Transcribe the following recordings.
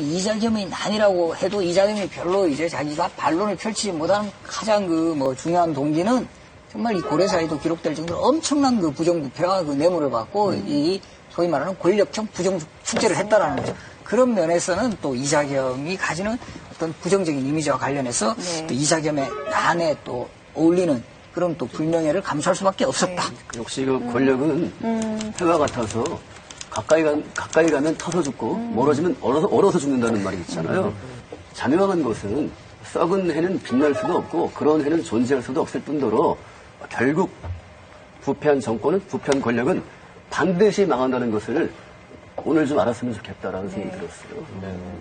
이자겸의 난이라고 해도 이자겸이 별로 이제 자기가 반론을 펼치지 못한 가장 그 뭐 중요한 동기는 정말 이 고려사에도 기록될 정도로 엄청난 그 부정부패와 그 뇌물을 받고 이 소위 말하는 권력형 부정 축제를 했다라는 거죠. 그런 면에서는 또 이자겸이 가지는 어떤 부정적인 이미지와 관련해서 네. 또 이자겸의 난에 또 어울리는 그런 또 불명예를 감수할 수밖에 없었다. 역시 그 권력은 해와 같아서 가까이, 가, 가까이 가면 터서 죽고 멀어지면 얼어서, 얼어서 죽는다는 말이 있잖아요. 자명한 것은 썩은 해는 빛날 수도 없고 그런 해는 존재할 수도 없을 뿐더러 결국 부패한 정권은 부패한 권력은 반드시 망한다는 것을 오늘 좀 알았으면 좋겠다라는 생각이 들었어요.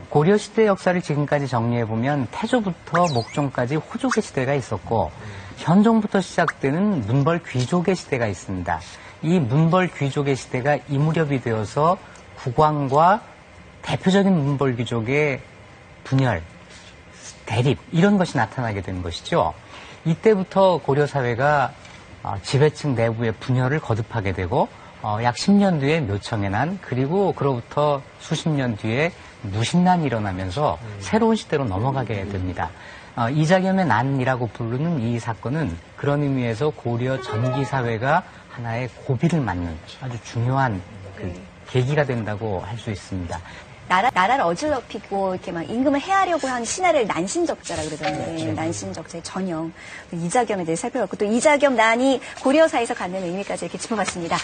고려 시대 역사를 지금까지 정리해 보면 태조부터 목종까지 호족의 시대가 있었고 현종부터 시작되는 문벌 귀족의 시대가 있습니다. 이 문벌 귀족의 시대가 이 무렵이 되어서 국왕과 대표적인 문벌 귀족의 분열, 대립 이런 것이 나타나게 된 것이죠. 이때부터 고려 사회가 어, 지배층 내부의 분열을 거듭하게 되고 어, 약 10년 뒤에 묘청의 난 그리고 그로부터 수십 년 뒤에 무신난이 일어나면서 새로운 시대로 넘어가게 됩니다. 어, 이자겸의 난이라고 부르는 이 사건은 그런 의미에서 고려 전기 사회가 하나의 고비를 맞는 아주 중요한 그 계기가 된다고 할 수 있습니다. 나라, 나라를 어질러피고 이렇게 막 임금을 해하려고 한 신하를 난신적자라 그러잖아요. 난신적자의 전형. 이자겸에 대해 살펴봤고 또 이자겸 난이 고려사에서 갖는 의미까지 이렇게 짚어봤습니다.